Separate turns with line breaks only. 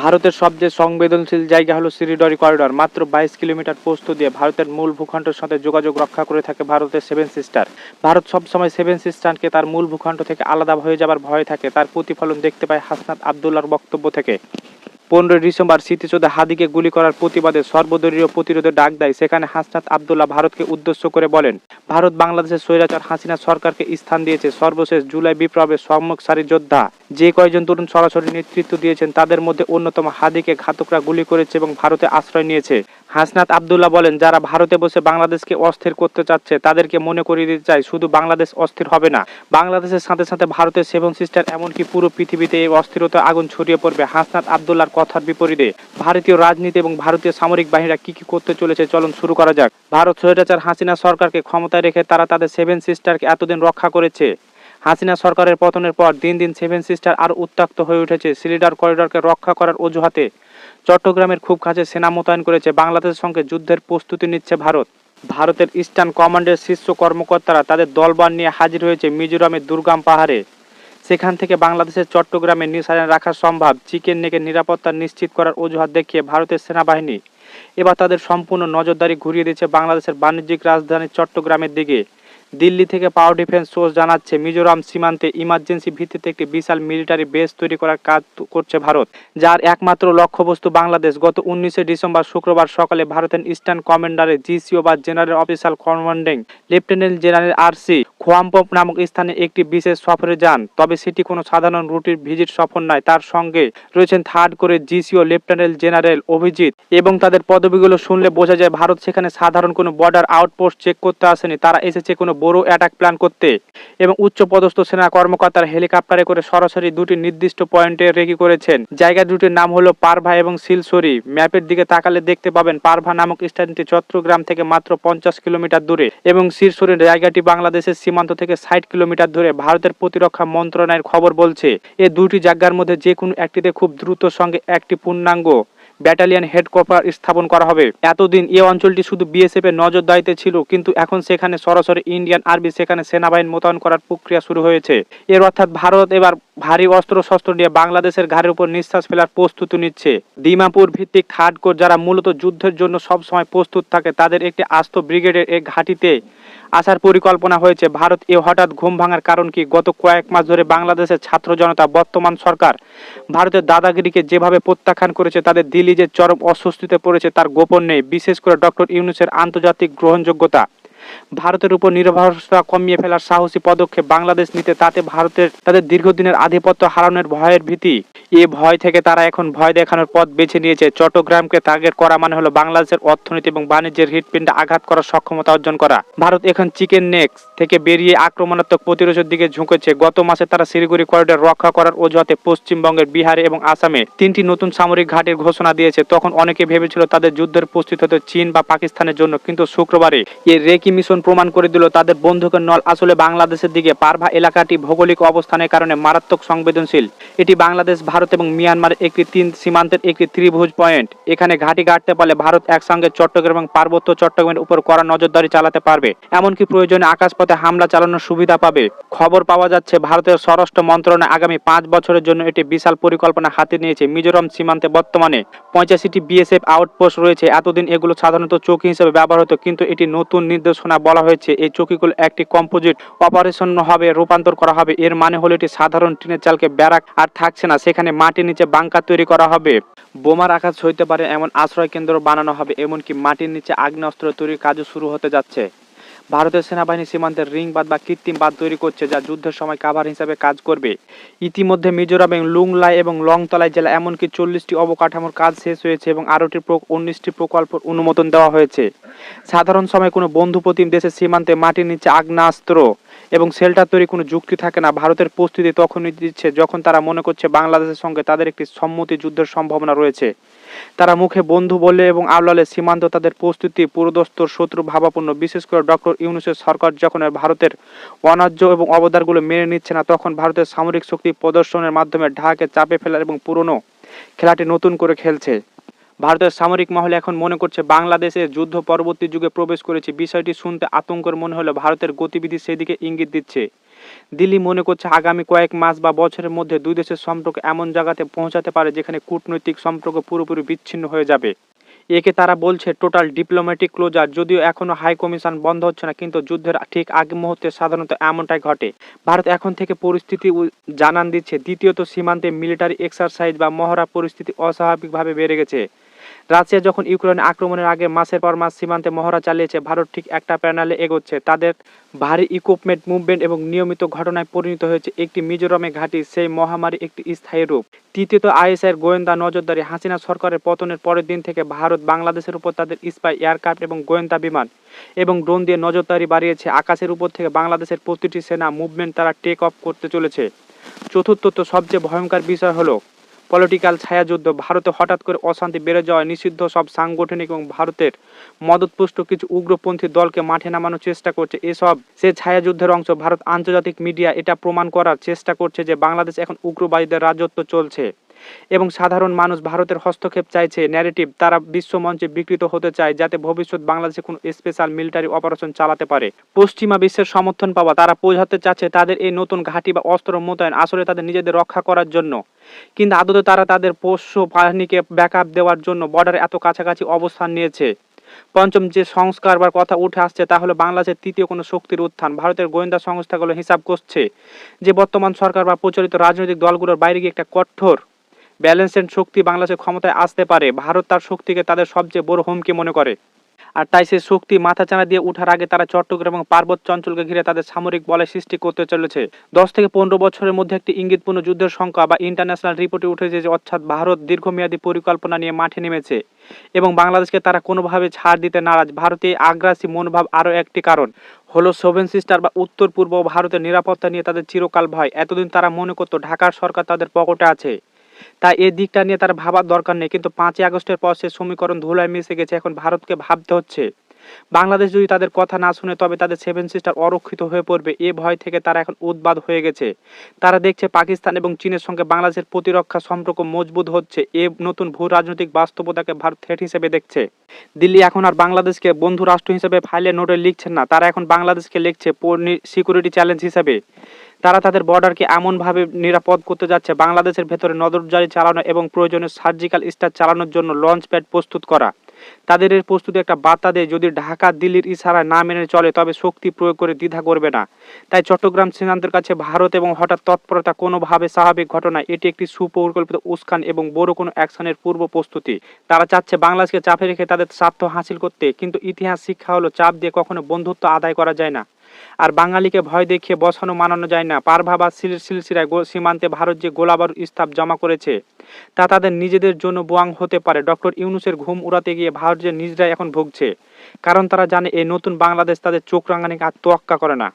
ভারতের সবচেয়ে সংবেদনশীল জায়গা হলো সিরিডরি করিডর। মাত্র বাইশ কিলোমিটার পোস্ত দিয়ে ভারতের মূল ভূখণ্ডের সাথে যোগাযোগ রক্ষা করে থাকে ভারতের সেভেন সিস্টার। ভারত সবসময় সেভেন সিস্টারকে তার মূল ভূখণ্ড থেকে আলাদা হয়ে যাবার ভয় থাকে। তার প্রতিফলন দেখতে পায় হাসনাত আবদুল্লার বক্তব্য থেকে। পনেরোই ডিসেম্বর স্মৃতিসৌধে হাদিকে গুলি করার প্রতিবাদে সর্বদলীয় প্রতিরোধে ডাক দেয়, সেখানে হাসনাত আবদুল্লাহ ভারতকে উদ্দেশ্য করে বলেন, ভারত বাংলাদেশের স্বৈরাচার হাসিনা সরকারকে স্থান দিয়েছে, সর্বশেষ জুলাই বিপ্লবের সম্মুখ সারি যোদ্ধা। যে কয়েকজন তরুণ সরাসরি নেতৃত্ব দিয়েছেন, তাদের মধ্যে অন্যতম হাদিকে ঘাতকরা গুলি করেছে এবং ভারতে আশ্রয় নিয়েছে। হাসনাত আবদুল্লাহ বলেন, যারা ভারতে বসে বাংলাদেশকে অস্থির করতে চাচ্ছে, তাদেরকে মনে করিয়ে দিতে চাই, শুধু বাংলাদেশ অস্থির হবে না। বাংলাদেশের সাথে সাথে ভারতের সেভেন সিস্টার, এমনকি পুরো পৃথিবীতে এই অস্থিরতা আগুন ছড়িয়ে পড়বে হাসনাত আবদুল্লাহর কথার বিপরীতে। ভারতীয় রাজনীতি এবং ভারতীয় সামরিক বাহিনীরা কি কি করতে চলেছে, চলন শুরু করা যাক। ভারত, স্বৈরাচার হাসিনা সরকারকে ক্ষমতায় রেখে তারা তাদের সেভেন সিস্টারকে এতদিন রক্ষা করেছে। হাসিনা সরকারের পতনের পর দিন দিন সেভেন সিস্টার আরও উত্তক্ত হয়ে উঠেছে সিলিডার করিডরকে রক্ষা করার অজুহাতে। চট্টগ্রামের খুব কাছে সেনা মোতায়েন করেছে বাংলাদেশের সঙ্গে যুদ্ধের প্রস্তুতি নিচ্ছে ভারত। ভারতের ইস্টার্ন কমান্ডের শীর্ষ কর্মকর্তারা তাদের দলবল নিয়ে হাজির হয়েছে মিজোরামের দুর্গাম পাহাড়ে। সেখান থেকে বাংলাদেশের চট্টগ্রামে নিশানা রাখা সম্ভব, চিকেন নেকে নিরাপত্তা নিশ্চিত করার অজুহাত দেখিয়ে ভারতের সেনাবাহিনী এবার তাদের সম্পূর্ণ নজরদারি ঘুরিয়ে দিচ্ছে বাংলাদেশের বাণিজ্যিক রাজধানী চট্টগ্রামের দিকে। দিল্লি থেকে পাওয়ার ডিফেন্স সোর্স জানাচ্ছে, মিজোরাম সীমান্তে ইমার্জেন্সি ভিত্তিতে একটি বিশাল মিলিটারি বেস তৈরি করার কাজ করছে ভারত, যার একমাত্র লক্ষ্যবস্তু বাংলাদেশ। গত উনিশে ডিসেম্বর শুক্রবার সকালে ভারতের ইস্টার্ন কমান্ডারে জিসিও বা general officer commanding lieutenant general R C খোয়াম্পপ নামক স্থানে একটি বিশেষ সফরে যান, তবে সেটি কোনো সাধারণ রুটির ভিজিট সফর নয়। তার সঙ্গে রয়েছেন থার্ড করে জিসিও লেফটেন্যান্ট জেনারেল অভিজিৎ এবং তাদের পদবিগুলো শুনলে বোঝা যায় ভারত সেখানে সাধারণ কোনো বর্ডার আউটপোস্ট চেক করতে আসেনি, তারা এসেছে কোনো বড় অ্যাটাক প্ল্যান করতে এবং উচ্চ পদস্থ সেনা কর্মকর্তারা হেলিকপ্টারে করে সরাসরি দুটি নির্দিষ্ট পয়েন্টে রেগি করেছেন। জায়গা দুটির নাম হলো পারভা এবং সিলসরি ম্যাপের দিকে তাকালে দেখতে পাবেন পারভা নামক স্থানটি চট্টগ্রাম থেকে মাত্র পঞ্চাশ কিলোমিটার দূরে এবং সিরসরির জায়গাটি বাংলাদেশের সীমান্ত থেকে ষাট কিলোমিটার দূরে। ভারতের প্রতিরক্ষা মন্ত্রণালয়ের খবর বলছে, এ দুটি জায়গার মধ্যে যে কোনো একটিতে খুব দ্রুত সঙ্গে একটি পূর্ণাঙ্গ ব্যাটালিয়ন হেডকোয়ার্টার স্থাপন করা হবে। এতদিন এই অঞ্চলটি শুধু বিএসএফ এর নজরদারিতে ছিল, কিন্তু এখন সেখানে সরাসরি ইন্ডিয়ান আর্মি সেখানে সেনাবাহিনী মোতায়েন করার প্রক্রিয়া শুরু হয়েছে। এর অর্থাৎ ভারত এবার ভারী অস্ত্র শস্ত্র নিয়ে বাংলাদেশের ঘাড়ের উপর নিঃশ্বাস ফেলার প্রস্তুতি নিচ্ছে। দিমাপুর ভিত্তিক থার্ড যারা মূলত যুদ্ধের জন্য সবসময় প্রস্তুত থাকে, তাদের একটি আস্ত ব্রিগেডের এক ঘাঁটিতে আসার পরিকল্পনা হয়েছে। ভারত এ হঠাৎ ঘুম ভাঙার কারণ কি? গত কয়েক মাস ধরে বাংলাদেশের ছাত্র জনতা, বর্তমান সরকার, ভারতের দাদাগিরিকে যেভাবে প্রত্যাখ্যান করেছে, তাদের দিল্লি যে চরম অস্বস্তিতে পড়েছে, তার গোপন নেই। বিশেষ করে ডক্টর ইউনুসের আন্তর্জাতিক গ্রহণযোগ্যতা। ভারতের উপর নির্ভরতা কমিয়ে ফেলার সাহসী পদক্ষেপ বাংলাদেশ নিতে তাতে ভারতের, তাদের দীর্ঘদিনের আধিপত্য হারানোর ভয়ের ভীতি। এ ভয় থেকে তারা এখন ভয় দেখানোর পথ বেছে নিয়েছে। চট্টগ্রামকে টার্গেট করা মানে হলো বাংলাদেশের অর্থনীতি এবং বাণিজ্যের হৃৎপিণ্ডে আঘাত করার সক্ষমতা অর্জন করা। ভারত এখন চিকেন নেক্স থেকে বেরিয়ে আক্রমণাত্মক প্রতিরোধের দিকে ঝুঁকেছে। গত মাসে তারা শিলিগুড়ি করিডর রক্ষা করার অজুহাতে পশ্চিমবঙ্গের বিহারে এবং আসামে তিনটি নতুন সামরিক ঘাটের ঘোষণা দিয়েছে। তখন অনেকে ভেবেছিল তাদের যুদ্ধের প্রস্তুত হতে চীন বা পাকিস্তানের জন্য, কিন্তু শুক্রবারে এই রেকি মিশন প্রমাণ করে দিল, তাদের বন্দুকের নল আসলে বাংলাদেশের দিকে পারভা এলাকাটি ভৌগোলিক অবস্থানের কারণে মারাত্মক সংবেদনশীল। এটি বাংলাদেশ, ভারত এবং মিয়ানমার একটি তিন সীমান্তের একটি ত্রিভুজ পয়েন্ট। এখানে ঘাঁটি গাড়তে পারলে ভারত একসঙ্গে চট্টগ্রাম এবং পার্বত্য চট্টগ্রামের উপর কড়া নজরদারি চালাতে পারবে। এমনকি প্রয়োজনে আকাশপথে হামলা চালানোর সুবিধা পাবে। খবর পাওয়া যাচ্ছে ভারতের স্বরাষ্ট্র মন্ত্রণালয় আগামী পাঁচ বছরের জন্য এটি বিশাল পরিকল্পনা হাতে নিয়েছে মিজোরাম সীমান্তে বর্তমানে। পঁচাশিটি বিএসএফ আউটপোস্ট রয়েছে। এতদিন এগুলো সাধারণত চৌকি হিসেবে ব্যবহার হতো কিন্তু এটি নতুন নির্দেশনা বলা হয়েছে, এই চকিগুলো একটি কম্পোজিট অপারেশন হবে, রূপান্তর করা হবে। এর মানে হলো এটি সাধারণ টিনের চালকে ব্যারাক আর থাকছে না, সেখানে মাটির নিচে বাংকার তৈরি করা হবে। বোমার আঘাত সইতে পারে, এমন আশ্রয় কেন্দ্র বানানো হবে, এমনকি মাটির নিচে আগ্নেয়াস্ত্র তৈরির কাজও শুরু হতে যাচ্ছে। ভারতের সেনাবাহিনী সীমান্তের রিং বাঁধ বা কৃত্রিম বাঁধ তৈরি করছে যা যুদ্ধের সময় কাভার হিসাবে কাজ করবে। ইতিমধ্যে মিজোরাম এবং লুংলাই এবং লংতলাই জেলা এমনকি চল্লিশটি অবকাঠামোর কাজ শেষ হয়েছে এবং আরোটি উনিশটি প্রকল্প অনুমোদন দেওয়া হয়েছে। সাধারণ সময় কোনো বন্ধু প্রতিম দেশের সীমান্তে মাটির নিচে আগ্নেয়াস্ত্র এবং শেল্টার তৈরি কোনো যুক্তি থাকে না। ভারতের প্রস্তুতি তখনই দিচ্ছে যখন তারা মনে করছে বাংলাদেশের সঙ্গে তাদের একটি সম্মতি যুদ্ধের সম্ভাবনা রয়েছে। তারা মুখে বন্ধু বলে এবং আওলালে সীমান্ত তাদের প্রস্তুতি, পুরোদস্তর শত্রু ভাবাপন্ন। বিশেষ করে ডক্টর ইউনুসের সরকার যখন ভারতের অনার্য এবং অবদারগুলো মেনে নিচ্ছে না, তখন ভারতের সামরিক শক্তি প্রদর্শনের মাধ্যমে ঢাকে চাপে ফেলার এবং পুরনো খেলাটি নতুন করে খেলছে। ভারতের সামরিক মহলে এখন মনে করছে বাংলাদেশে যুদ্ধ পরবর্তী যুগে প্রবেশ করেছে। বিষয়টি শুনতে আতঙ্কের মনে হলে ভারতের গতিবিধি সেদিকে ইঙ্গিত দিচ্ছে। দিল্লি মনে করছে আগামী কয়েক মাস বা বছরের মধ্যে দুই দেশের সম্পর্ক এমন জায়গাতে পৌঁছাতে পারে যেখানে কূটনৈতিক সম্পর্ক পুরোপুরি বিচ্ছিন্ন হয়ে যাবে। একে তারা বলছে টোটাল ডিপ্লোম্যাটিক ক্লোজার, যদিও এখনও হাই কমিশন বন্ধ হচ্ছে না, কিন্তু যুদ্ধের ঠিক আগে মুহূর্তে সাধারণত এমনটাই ঘটে। ভারত এখন থেকে পরিস্থিতি জানান দিচ্ছে, দ্বিতীয়ত সীমান্তে মিলিটারি এক্সারসাইজ বা মহড়া পরিস্থিতি অস্বাভাবিকভাবে বেড়ে গেছে। রাশিয়া যখন ইউক্রেনে আক্রমণের আগে মাসের পর মাস সীমান্তে মহড়া চালিয়েছে, ভারত ঠিক একটা প্যানেলে এগোচ্ছে। তাদের ভারী ইকুইপমেন্ট মুভমেন্ট এবং নিয়মিত ঘটনায় পরিণত হয়েছে একটি মিজোরামে ঘাঁটি, সেই মহামারী একটি স্থায়ী রূপ। তৃতীয়ত, আইএসআইয়ের গোয়েন্দা নজরদারি, হাসিনা সরকারের পতনের পরের দিন থেকে ভারত বাংলাদেশের উপর তাদের স্পাই এয়ারক্রাফট এবং গোয়েন্দা বিমান এবং ড্রোন দিয়ে নজরদারি বাড়িয়েছে। আকাশের উপর থেকে বাংলাদেশের প্রতিটি সেনা মুভমেন্ট তারা টেক অফ করতে চলেছে। চতুর্থত, সবচেয়ে ভয়ঙ্কর বিষয় হলো পলিটিক্যাল ছায়াযুদ্ধ, ভারতে হঠাৎ করে অশান্তি বেড়ে যাওয়ায় নিষিদ্ধ সব সাংগঠনিক এবং ভারতের মদতপুষ্ট কিছু উগ্রপন্থী দলকে মাঠে নামানোর চেষ্টা করছে। এসব সে ছায়াযুদ্ধের অংশ, ভারত আন্তর্জাতিক মিডিয়া এটা প্রমাণ করার চেষ্টা করছে যে বাংলাদেশ এখন উগ্রবাদীদের রাজত্ব চলছে। এবং সাধারণ মানুষ ভারতের হস্তক্ষেপ চাইছে ন্যারেটিভ তারা বিশ্ব মঞ্চে বিকৃত হতে চায় যাতে ভবিষ্যৎ বাংলাদেশে কোনো স্পেশাল মিলিটারি অপারেশন চালাতে পারে। পশ্চিমা বিশ্বের সমর্থন পাওয়া তারা বোঝাতে চাচ্ছে তাদের এই নতুন ঘাঁটি বা অস্ত্র মোতায়েন আসলে তাদের নিজেদের রক্ষা করার জন্য। কিন্তু আদতে তারা তাদের পোষ্য বাহিনীকে ব্যাকআপ দেওয়ার জন্য বর্ডারে এত কাছাকাছি অবস্থান নিয়েছে। পঞ্চম যে সংস্কার বা কথা উঠে আসছে তা হলো বাংলাদেশের তৃতীয় কোনো শক্তির উত্থান। ভারতের গোয়েন্দা সংস্থাগুলো হিসাব করছে যে বর্তমান সরকার বা প্রচলিত রাজনৈতিক দলগুলোর বাইরে গিয়ে একটা কঠোর ব্যালেন্সেন্ট শক্তি বাংলাদেশের ক্ষমতায় আসতে পারে। ভারত তার শক্তিকে তাদের সবচেয়ে বড় হুমকি মনে করে। আর তাই সেই শক্তি মাথাচাড়া দিয়ে ওঠার আগে তারা চট্টগ্রাম এবং পার্বত্য অঞ্চলকে ঘিরে তাদের সামরিক বলের সৃষ্টি করতে চলেছে। দশ থেকে পনেরো বছরের মধ্যে একটি ইঙ্গিতপূর্ণ যুদ্ধের সংখ্যা বা ইন্টারন্যাশনাল রিপোর্টে উঠেছে যে, অর্থাৎ ভারত দীর্ঘমেয়াদী পরিকল্পনা নিয়ে মাঠে নেমেছে এবং বাংলাদেশকে তারা কোনোভাবে ছাড় দিতে নারাজ। ভারতে আগ্রাসী মনোভাব আরও একটি কারণ হলো সোভেন সিস্টার বা উত্তর পূর্ব ভারতের নিরাপত্তা নিয়ে তাদের চিরকাল ভয়। এতদিন তারা মনে করতো ঢাকার সরকার তাদের পকেটে আছে। তাই এই দিকটা নিয়ে তার ভাবার দরকার নেই। কিন্তু পাঁচই আগস্টের পর সে সমীকরণ ধুলায় মিশে গেছে। এখন ভারতকে ভাবতে হচ্ছে। বাংলাদেশ যদি তাদের কথা না শুনে তবে তাদের সেভেন সিস্টার অরক্ষিত হয়ে পড়বে। এ ভয় থেকে তারা এখন উদ্বাদ হয়ে গেছে। তারা দেখছে পাকিস্তান এবং চীনের সঙ্গে বাংলাদেশের প্রতিরক্ষা সম্পর্ক মজবুত হচ্ছে। এ নতুন ভূ রাজনৈতিক বাস্তবতাকে ভারত থ্রেট হিসেবে দেখছে। দিল্লি এখন আর বাংলাদেশকে বন্ধু রাষ্ট্র হিসেবে ফাইলে নোটে লিখছেন না। তারা এখন বাংলাদেশকে লিখছে সিকিউরিটি চ্যালেঞ্জ হিসেবে। তারা তাদের বর্ডারকে এমনভাবে নিরাপদ করতে যাচ্ছে, বাংলাদেশের ভেতরে নজরদারি চালানো এবং প্রয়োজনে সার্জিক্যাল স্টার চালানোর জন্য লঞ্চ প্যাড প্রস্তুত করা। তাদের প্রস্তুতি একটা বার্তা দেয়, যদি ঢাকা দিল্লির ইশারা না মেনে চলে, তবে শক্তি প্রয়োগ করে দ্বিধা করবে না। তাই চট্টগ্রাম সীমান্তের কাছে ভারত এবং হঠাৎ তৎপরতা কোনোভাবে স্বাভাবিক ঘটনা, এটি একটি সুপরিকল্পিত উস্কান এবং বড় কোনো অ্যাকশনের পূর্ব প্রস্তুতি। তারা চাচ্ছে বাংলাদেশকে চাপে রেখে তাদের স্বার্থ হাসিল করতে, কিন্তু ইতিহাস শিক্ষা হলো, চাপ দিয়ে কখনো বন্ধুত্ব আদায় করা যায় না। আর বাঙালিকে ভয় দেখিয়ে বসানো মানানো যায় না। পারভা বা সিলসিলসিরায় সীমান্তে ভারত যে গোলাবারুদ স্থাপ জমা করেছে, তা তাদের নিজেদের জন্য বোয়াং হতে পারে। ডক্টর ইউনুসের ঘুম উড়াতে গিয়ে ভারত যে এখন ভুগছে, কারণ তারা জানে এই নতুন বাংলাদেশ তাদের চোখ রাঙানিকে আর তোয়াক্কা করে না।